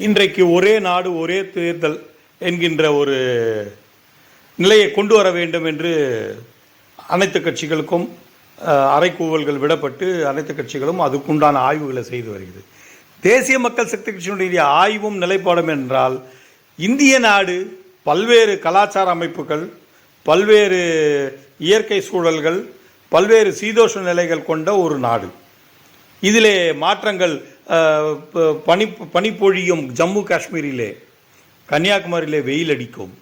இன்றைக்கு ஒரே நாடு ஒரே தேர்தல் என்கின்ற ஒரு நிலையை கொண்டு வர வேண்டும் என்று அனைத்து கட்சிகளுக்கும் அஹ், அறைகூவல்கள் விடப்பட்டு அனைத்து கட்சிகளும் அதுக்குண்டான ஆய்வுகளை செய்து வருகிறது. தேசிய மக்கள் சக்தி கட்சியினுடைய ஆய்வும் நிலைப்பாடும் என்றால் இந்திய நாடு பல்வேறு கலாச்சார அமைப்புகள் பல்வேறு இயற்கை சூழல்கள் பல்வேறு சீதோஷ நிலைகள் கொண்ட ஒரு நாடு. இதிலே மாற்றங்கள் பனி பனிப்பொழியும் ஜம்மு காஷ்மீரிலே கன்னியாகுமரியிலே வெயில் அடிக்கும்.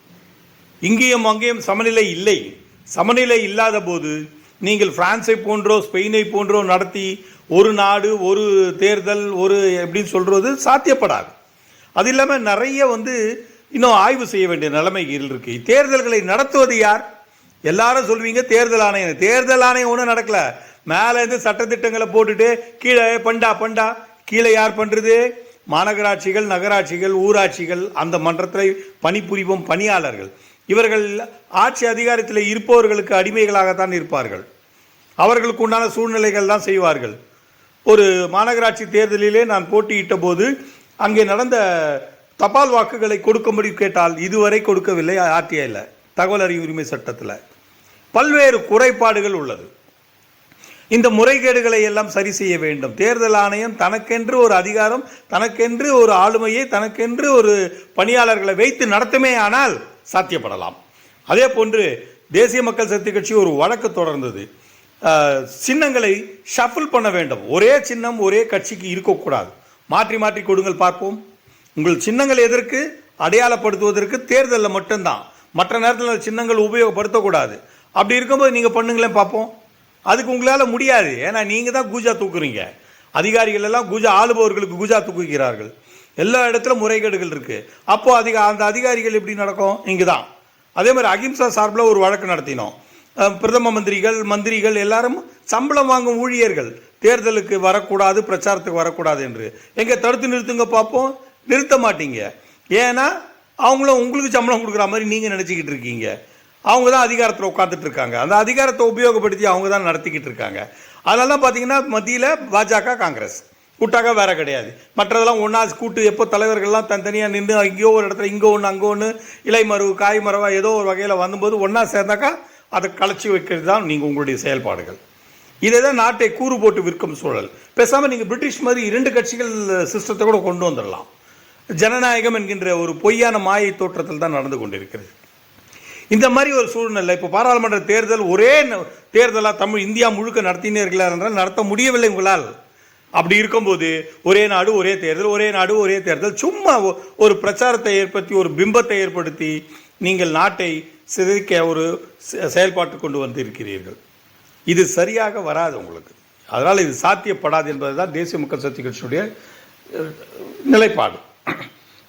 இங்கேயும் அங்கேயும் சமநிலை இல்லை. சமநிலை இல்லாத போது நீங்கள் பிரான்ஸை போன்றோ ஸ்பெயினை போன்றோ நடத்தி ஒரு நாடு ஒரு தேர்தல் ஒரு எப்படின்னு சொல்கிறது சாத்தியப்படாது. அது இல்லாமல் நிறைய வந்து இன்னும் ஆய்வு செய்ய வேண்டிய நிலைமைகள் இருக்கு. தேர்தல்களை நடத்துவது யார்? எல்லாரும் சொல்வீங்க தேர்தல் ஆணையம். தேர்தல் ஆணையம் ஒன்றும் நடக்கல. மேலே இருந்து சட்டத்திட்டங்களை போட்டுட்டு கீழே பண்டா பண்டா. கீழே யார் பண்ணுறது மாநகராட்சிகள் நகராட்சிகள் ஊராட்சிகள் அந்த மன்றத்தில் பணிபுரிவும் பணியாளர்கள். இவர்கள் ஆட்சி அதிகாரத்தில் இருப்பவர்களுக்கு அடிமைகளாகத்தான் இருப்பார்கள். அவர்களுக்கு உண்டான சூழ்நிலைகள் தான் செய்வார்கள். ஒரு மாநகராட்சி தேர்தலிலே நான் போட்டியிட்ட போது அங்கே நடந்த தபால் வாக்குகளை கொடுக்கும்படி கேட்டால் இதுவரை கொடுக்கவில்லை ஆர்டிஐயில் தகவல் அறிவு உரிமை சட்டத்தில். பல்வேறு குறைபாடுகள் உள்ளது. இந்த முறைகேடுகளை எல்லாம் சரி செய்ய வேண்டும். தேர்தல் ஆணையம் தனக்கென்று ஒரு அதிகாரம் தனக்கென்று ஒரு ஆளுமையை தனக்கென்று ஒரு பணியாளர்களை வைத்து நடத்துமே ஆனால் சாத்தியப்படலாம். அதே போன்று தேசிய மக்கள் சக்தி கட்சி ஒரு வழக்கு தொடர்ந்தது. சின்னங்களை ஷஃபிள் பண்ண வேண்டும். ஒரே சின்னம் ஒரே கட்சிக்கு இருக்கக்கூடாது. மாற்றி மாற்றி கொடுங்கள் பார்ப்போம். உங்கள் சின்னங்கள் எதற்கு? அடையாளப்படுத்துவதற்கு தேர்தலில் மட்டும்தான். மற்ற நேரத்தில் சின்னங்கள் உபயோகப்படுத்தக்கூடாது. அப்படி இருக்கும்போது நீங்கள் பண்ணுங்களேன் பார்ப்போம். அதுக்கு உங்களால் முடியாது. ஏன்னா நீங்கள் தான் கூஜா தூக்குறீங்க. அதிகாரிகள் எல்லாம் கூஜா ஆளுபவர்களுக்கு கூஜா தூக்குகிறார்கள். எல்லா இடத்துல முறைகேடுகள் இருக்குது அப்போது அதிக அந்த அதிகாரிகள் எப்படி நடக்கும்? இங்கே தான். அதே மாதிரி அகிம்சா சார்பில் ஒரு வழக்கு நடத்தினோம். பிரதம மந்திரிகள் மந்திரிகள் எல்லாரும் சம்பளம் வாங்கும் ஊழியர்கள். தேர்தலுக்கு வரக்கூடாது பிரச்சாரத்துக்கு வரக்கூடாது என்று. எங்கே தடுத்து நிறுத்துங்க பார்ப்போம். நிறுத்த மாட்டீங்க. ஏன்னா அவங்களும் உங்களுக்கு சம்பளம் கொடுக்குற மாதிரி நீங்கள் நினச்சிக்கிட்டு இருக்கீங்க. அவங்க தான் அதிகாரத்தில் உட்காந்துட்டு இருக்காங்க அந்த அதிகாரத்தை உபயோகப்படுத்தி அவங்க தான் நடத்திக்கிட்டு இருக்காங்க அதனால தான் பார்த்தீங்கன்னா மத்தியில் பாஜக காங்கிரஸ். கூட்டாக வேற கிடையாது. மற்றதெல்லாம் ஒன்றா கூட்டு எப்போ தலைவர்கள்லாம் தனித்தனியாக நின்று இங்கேயோ ஒரு இடத்துல இங்கே ஒன்று அங்கே ஒன்று இலை மரவு காய் மரவா ஏதோ ஒரு வகையில் வந்தபோது ஒன்றா சேர்ந்தாக்கா அதை களைச்சி வைக்கிறது தான் நீங்கள் உங்களுடைய செயல்பாடுகள். இதை தான் நாட்டை கூறு போட்டு விற்கும் சூழல். பேசாமல் நீங்கள் பிரிட்டிஷ் மாதிரி இரண்டு கட்சிகள் சிஸ்டத்தை கூட கொண்டு வந்துடலாம். ஜனநாயகம் என்கின்ற ஒரு பொய்யான மாயை தோற்றத்தில் தான் நடந்து கொண்டிருக்கிறது. இந்த மாதிரி ஒரு சூழ்நிலை. இப்போ பாராளுமன்ற தேர்தல் ஒரே தேர்தலாக தமிழ் இந்தியா முழுக்க நடத்தினீர்களா என்றால் நடத்த முடியவில்லை உங்களால். அப்படி இருக்கும்போது ஒரே நாடு ஒரே தேர்தல் ஒரே நாடு ஒரே தேர்தல். சும்மா ஒரு பிரச்சாரத்தை ஏற்படுத்தி ஒரு பிம்பத்தை ஏற்படுத்தி நீங்கள் நாட்டை சிதைக்க ஒரு செ- செயல்பாட்டு கொண்டு வந்திருக்கிறீர்கள். இது சரியாக வராது உங்களுக்கு. அதனால் இது சாத்தியப்படாது என்பது தான் தேசிய மக்கள் சக்தி கட்சியுடைய நிலைப்பாடு.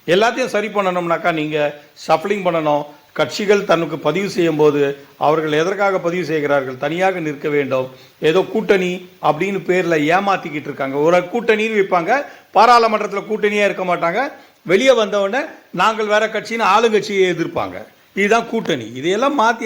எல்லாத்தையும் சரி பண்ணணும்னாக்கா நீங்கள் ஷஃப்லிங் பண்ணணும் கட்சிகள் தனக்கு பதிவு செய்யும் போது அவர்கள் எதற்காக பதிவு செய்கிறார்கள்? தனியாக நிற்க வேண்டும். ஏதோ கூட்டணி அப்படின்னு பேரில் ஏமாத்திக்கிட்டு இருக்காங்க. ஒரு கூட்டணின்னு வைப்பாங்க. பாராளுமன்றத்தில் கூட்டணியாக இருக்க மாட்டாங்க. வெளியே வந்தவுடனே நாங்கள் வேற கட்சின்னு ஆளுங்கட்சியை எதிர்ப்பாங்க. இதுதான் கூட்டணி. இதையெல்லாம் மாற்றி